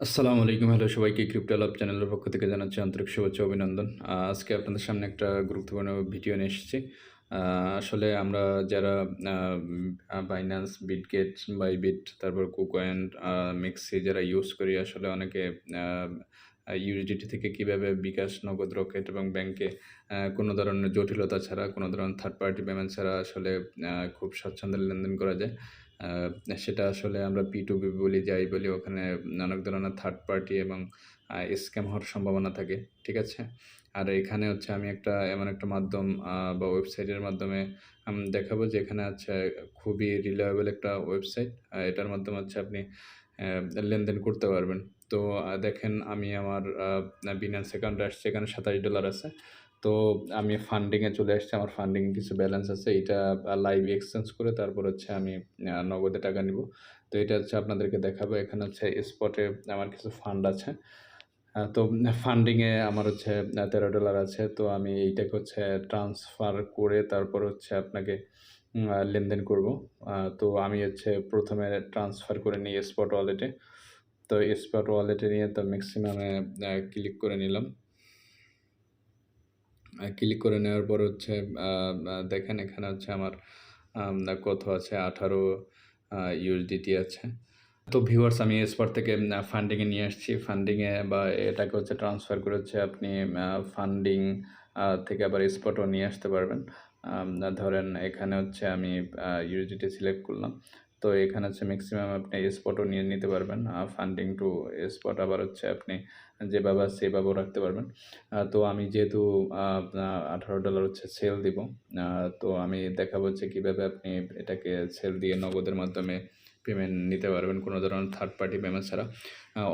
আসসালামু আলাইকুম। হ্যালো সবাইকে ক্রিপ্টো লাভ চ্যানেলের পক্ষ থেকে জানাচ্ছি আন্তরিক শুভেচ্ছা অভিনন্দন। আজকে আপনাদের সামনে একটা গুরুত্বপূর্ণ ভিডিও নিয়ে এসেছি। আসলে আমরা যারা বাইন্যান্স বিটগেট বাইবিট তারপর কুকয়েন মিক্সি যারা ইউজ করি, আসলে অনেকে ইউএসডিটি থেকে কীভাবে বিকাশ, নগদ, রকেট এবং ব্যাংকে কোনো ধরনের জটিলতা ছাড়া, কোনো ধরনের থার্ড পার্টি পেমেন্ট ছাড়া আসলে খুব স্বাচ্ছন্দ্যে লেনদেন করা যায়। সেটা আসলে আমরা পি টু বলি, যাই বলি, ওখানে অনেক ধরনের থার্ড পার্টি এবং স্ক্যাম হওয়ার সম্ভাবনা থাকে, ঠিক আছে? আর এখানে হচ্ছে আমি একটা, এমন একটা মাধ্যম বা ওয়েবসাইটের মাধ্যমে দেখাবো যে এখানে আছে খুবই রিলায়েবল একটা ওয়েবসাইট এটার মাধ্যমে হচ্ছে আপনি লেনদেন করতে পারবেন। তো দেখেন আমি আমার বিনান্স অ্যাকাউন্টে আসছে, এখানে সাতাশ ডলার আছে। তো আমি ফান্ডিংয়ে চলে আসছি, আমার ফান্ডিং কিছু ব্যালেন্স আছে, এটা লাইভ এক্সচেঞ্জ করে তারপর হচ্ছে আমি নগদে টাকা নিব। তো এটা হচ্ছে আপনাদেরকে দেখাবো, এখানে হচ্ছে স্পটে আমার কিছু ফান্ড আছে। তো ফান্ডিংয়ে আমার হচ্ছে তেরো ডলার আছে, তো আমি এইটাকে হচ্ছে ট্রান্সফার করে তারপর হচ্ছে আপনাকে লেনদেন করব। তো আমি হচ্ছে প্রথমে ট্রান্সফার করে নিই স্পট ওয়ালেটে তো স্পট ওয়ালেটে নিয়ে তো ম্যাক্সিমামে ক্লিক করে নিলাম। ক্লিক করে নেওয়ার পর হচ্ছে দেখেন এখানে হচ্ছে আমার কত আছে? আঠারো ইউএসডিটি আছে। তো ভিউয়ার্স আমি স্পট থেকে ফান্ডিংয়ে নিয়ে আসছি। ফান্ডিংয়ে বা এটাকে হচ্ছে ট্রান্সফার করে হচ্ছে আপনি ফান্ডিং থেকে আবার স্পটও নিয়ে আসতে পারবেন। ধরেন এখানে হচ্ছে আমি ইউএসডিটি সিলেক্ট করলাম। তো এখানে হচ্ছে ম্যাক্সিমাম আপনি স্পটও নিয়ে নিতে পারবেন। ফান্ডিং টু স্পট আবার হচ্ছে আপনি যেভাবে সেভাবেও রাখতে পারবেন। তো আমি যেহেতু আঠারো ডলার হচ্ছে সেল দিব তো আমি দেখাবো হচ্ছে কীভাবে আপনি এটাকে সেল দিয়ে নগদের মাধ্যমে পেমেন্ট নিতে পারবেন কোনো ধরনের থার্ড পার্টি পেমেন্ট ছাড়া।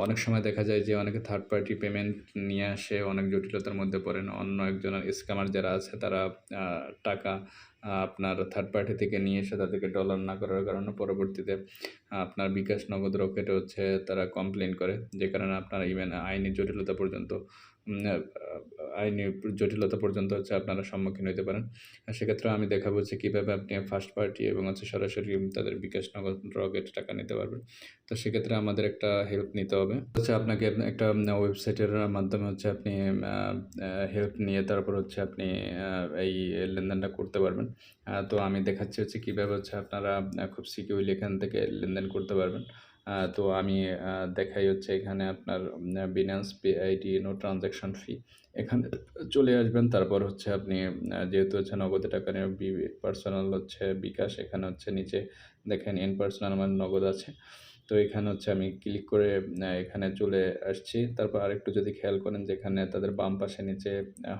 অনেক সময় দেখা যায় যে অনেকে থার্ড পার্টি পেমেন্ট নিয়ে আসে, অনেক জটিলতার মধ্যে পড়েন। অন্য একজনের স্ক্যামার যারা আছে তারা টাকা আপনার থার্ড পার্টি থেকে নিয়ে এসে তাদেরকে ডলার না করার কারণে পরবর্তীতে আপনার বিকাশ নগদ রকেটে হচ্ছে তারা কমপ্লেন করে। যে কারণে আপনার ইভেন আইনি জটিলতা পর্যন্ত আইনি জটিলতা পর্যন্ত হচ্ছে আপনারা সম্মুখীন হতে পারেন। সেক্ষেত্রে আমি দেখাবো যে কীভাবে আপনি ফার্স্ট পার্টি এবং হচ্ছে সরাসরি তাদের বিকাশ নগদ রকেট টাকা নিতে পারবেন। তো সেক্ষেত্রে আমাদের একটা হেল্প নিতে হবে। হচ্ছে আপনাকে একটা ওয়েবসাইটের মাধ্যমে হচ্ছে আপনি হেল্প নিয়ে তারপর হচ্ছে আপনি এই লেনদেনটা করতে পারবেন। তো আমি দেখাচ্ছি হচ্ছে কীভাবে হচ্ছে আপনারা খুব সিকিউরলি এখান থেকে লেনদেন করতে পারবেন। তো আমি দেখাই হচ্ছে এখানে আপনার Binance ID no transaction fee এখানে চলে আসবেন, তারপর হচ্ছে আপনি যেহেতু হচ্ছে নগদে টাকা পার্সোনাল হচ্ছে বিকাশ, এখানে হচ্ছে নিচে দেখেন ইন পার্সোনাল আমার নগদ আছে। তো এখানে হচ্ছে আমি ক্লিক করে এখানে চলে আসছি। তারপর আরেকটু যদি খেয়াল করেন যেখানে তাদের বাম পাশে নিচে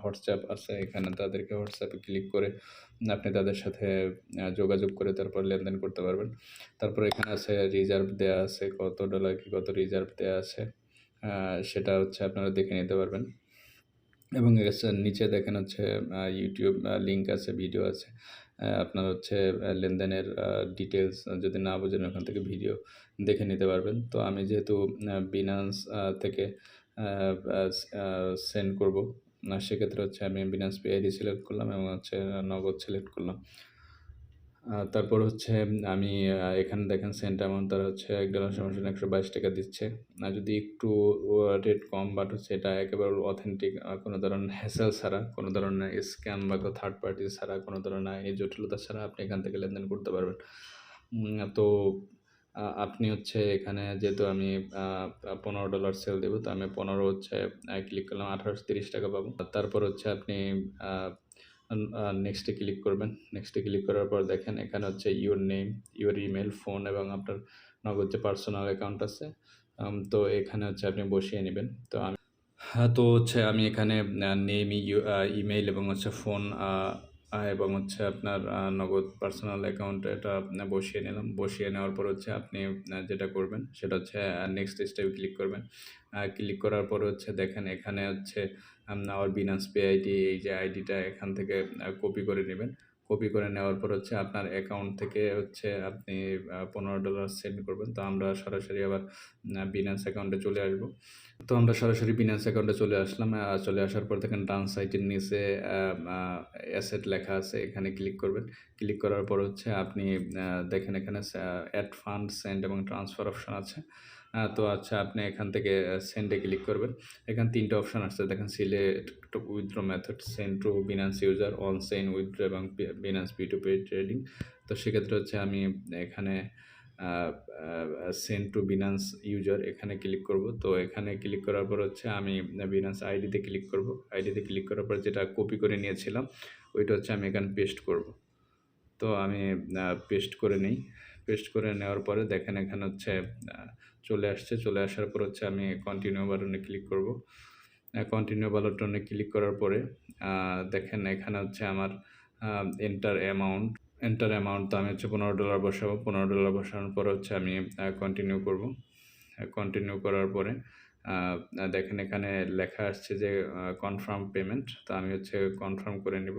হোয়াটসঅ্যাপ আছে। এখানে তাদেরকে হোয়াটসঅ্যাপে ক্লিক করে আপনি তাদের সাথে যোগাযোগ করে তারপর লেনদেন করতে পারবেন। তারপর এখানে আছে রিজার্ভ দেওয়া আছে, কত ডলার কি কত রিজার্ভ দেওয়া আছে। সেটা হচ্ছে আপনারা দেখে নিতে পারবেন। এবং নিচে দেখেন হচ্ছে ইউটিউব লিঙ্ক আছে ভিডিও আছে। আপনার হচ্ছে লেনদেনের ডিটেলস যদি না বোঝেন ওখান থেকে ভিডিও দেখে নিতে পারবেন। তো আমি যেহেতু বিনান্স থেকে সেন্ড করব সেক্ষেত্রে হচ্ছে আমি বিনান্স পিআইডি সিলেক্ট করলাম এবং হচ্ছে নগদ সিলেক্ট করলাম। তারপর হচ্ছে আমি এখানে দেখেন সেন্ট অ্যামাউন্ট তারা হচ্ছে এক ডলার সমান একশো বাইশ টাকা দিচ্ছে। আর যদি একটু রেট কম বাট হচ্ছে এটা একেবারে অথেন্টিক কোনো ধরনের হ্যাসেল ছাড়া, কোনো ধরনের স্ক্যাম বা থার্ড পার্টি ছাড়া, কোনো ধরনের এই জটিলতা ছাড়া আপনি এখান থেকে লেনদেন করতে পারবেন। তো আপনি হচ্ছে এখানে যেহেতু আমি পনেরো ডলার সেল দেবো, তো আমি পনেরো হচ্ছে ক্লিক করলাম, আঠারোশো তিরিশ টাকা পাবো। তারপর হচ্ছে আপনি নেক্সটে ক্লিক করবেন। নেক্সটে ক্লিক করার পর দেখেন এখানে হচ্ছে your name your email phone এবং আপনার নগদ যে পার্সোনাল অ্যাকাউন্ট আছে তো এখানে হচ্ছে আপনি বসিয়ে নেবেন। তো আমি হ্যাঁ তো হচ্ছে আমি এখানে নেম ইমেইল এবং হচ্ছে ফোন এবং হচ্ছে আপনার নগদ পার্সোনাল অ্যাকাউন্ট এটা বসিয়ে নিলাম। বসিয়ে নেওয়ার পর হচ্ছে আপনি যেটা করবেন সেটা হচ্ছে নেক্সট স্টেপে ক্লিক করবেন। ক্লিক করার পর হচ্ছে দেখেন এখানে হচ্ছে আমার বিনাস পে আইডি এই যে আইডিটা এখান থেকে কপি করে নেবেন। কপি করে নেওয়ার পর হচ্ছে আপনার অ্যাকাউন্ট থেকে হচ্ছে আপনি পনেরো ডলার সেন্ড করবেন। তো আমরা সরাসরি আবার বিনান্স অ্যাকাউন্টে চলে আসব। তো আমরা সরাসরি বিনান্স অ্যাকাউন্টে চলে আসলাম চলে আসার পর দেখেন ডান সাইটের নিচে অ্যাসেট লেখা আছে, এখানে ক্লিক করবেন। ক্লিক করার পর হচ্ছে আপনি দেখেন এখানে অ্যাড ফান্ড সেন্ড এবং ট্রান্সফার অপশন আছে। তো আচ্ছা আপনি এখান থেকে সেন্ড ক্লিক করবেন। এখানে ৩ টা অপশন আসছে দেখেন select withdraw method, send to Binance user, on chain withdraw এবং বি টু P2P ট্রেডিং। তো সেক্ষেত্রে হচ্ছে আমি এখানে সেন্ড টু বিনান্স ইউজার এখানে ক্লিক করব। তো এখানে ক্লিক করার পর হচ্ছে আমি বিনান্স আইডিতে ক্লিক করব। আইডিতে ক্লিক করার পর যেটা কপি করে নিয়েছিলাম, ওইটা হচ্ছে আমি এখানে পেস্ট করব। তো আমি পেস্ট করে নিই পেস্ট করে নেওয়ার পরে দেখেন এখানে হচ্ছে চলে আসছে। চলে আসার পর হচ্ছে আমি কন্টিনিউ বাটনে ক্লিক করব। কন্টিনিউ বাটনে ক্লিক করার পরে দেখেন এখানে হচ্ছে আমার এন্টার অ্যামাউন্ট, এন্টার অ্যামাউন্ট তো আমি হচ্ছে $15 বসাবো। $15 বসানোর পরে হচ্ছে আমি কন্টিনিউ করব। কন্টিনিউ করার পরে দেখেন এখানে লেখা আসছে যে কনফার্ম পেমেন্ট। তো আমি হচ্ছে কনফার্ম করে নিব।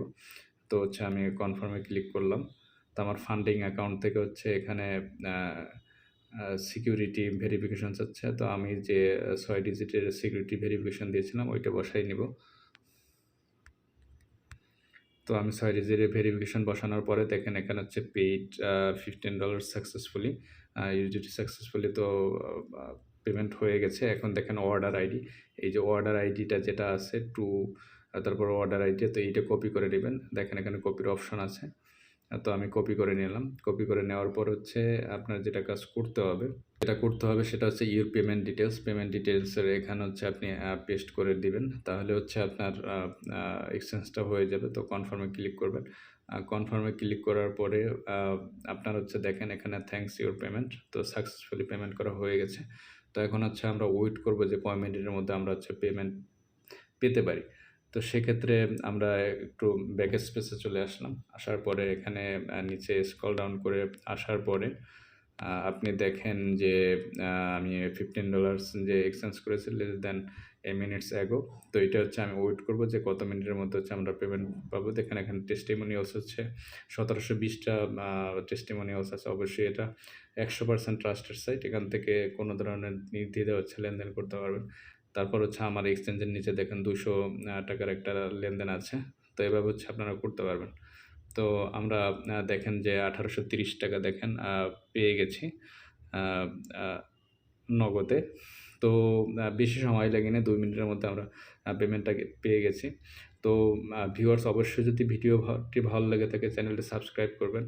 তো হচ্ছে আমি কনফার্মে ক্লিক করলাম। তো আমার ফান্ডিং অ্যাকাউন্ট থেকে হচ্ছে এখানে সিকিউরিটি ভেরিফিকেশন চাচ্ছে। তো আমি যে ছয় ডিজিটের সিকিউরিটি ভেরিফিকেশন দিয়েছিলাম, ওইটা বসায় নিব। তো আমি ছয় ডিজিটের ভেরিফিকেশন বসানোর পরে দেখেন এখানে হচ্ছে paid a $15 successfully USDT successfully তো পেমেন্ট হয়ে গেছে। এখন দেখেন অর্ডার আইডি। এই যে অর্ডার আইডিটা যেটা আছে টু তারপর অর্ডার আইডি তো এইটা কপি করে নিবেন। দেখেন এখানে কপির অপশন আছে। তো আমি কপি করে নিলাম। কপি করে নেওয়ার পর হচ্ছে আপনার যেটা কাজ করতে হবে, যেটা করতে হবে সেটা হচ্ছে ইউর পেমেন্ট ডিটেলস পেমেন্ট ডিটেলসের এখানে হচ্ছে আপনি পেস্ট করে দিবেন। তাহলে হচ্ছে আপনার এক্সচেঞ্জটা হয়ে যাবে। তো কনফার্মে ক্লিক করবেন। কনফার্মে ক্লিক করার পরে আপনার হচ্ছে দেখেন এখানে থ্যাংকস ইউর পেমেন্ট। তো সাকসেসফুলি পেমেন্ট করা হয়ে গেছে। তো এখন হচ্ছে আমরা ওয়েট করব যে কয় মিনিটের মধ্যে আমরা হচ্ছে পেমেন্ট পেতে পারি। তো সেক্ষেত্রে আমরা একটু ব্যাক স্পেসে চলে আসলাম। আসার পরে এখানে নিচে স্কল ডাউন করে আসার পরে আপনি দেখেন যে আমি $15 যে এক্সচেঞ্জ করেছি less than a minutes ago. তো এটা হচ্ছে আমি ওয়েট করব যে কত মিনিটের মধ্যে হচ্ছে আমরা পেমেন্ট পাবো। দেখেন এখানে টেস্টিমোনিয়ালস হচ্ছে ১৭২০ টা আ টেস্টিমোনিয়ালস আছে। অবশ্যই এটা ১০০% ট্রাস্টেড সাইট। এখান থেকে কোনো ধরনের নির্দ্বিধায় হচ্ছে লেনদেন করতে পারবেন। তারপর হচ্ছে আমার এক্সচেঞ্জের নিচে দেখেন দুশো টাকার একটা লেনদেন আছে। তো এভাবে হচ্ছে আপনারা করতে পারবেন। তো আমরা দেখেন যে ৳১৮৩০ দেখেন পেয়ে গেছি নগদে। তো বেশি সময় লাগেনি, দুই মিনিটের মধ্যে আমরা পেমেন্টটা পেয়ে গেছি। তো ভিউয়ার্স অবশ্যই যদি ভিডিও ভা টি ভালো লেগে থাকে চ্যানেলটি সাবস্ক্রাইব করবেন।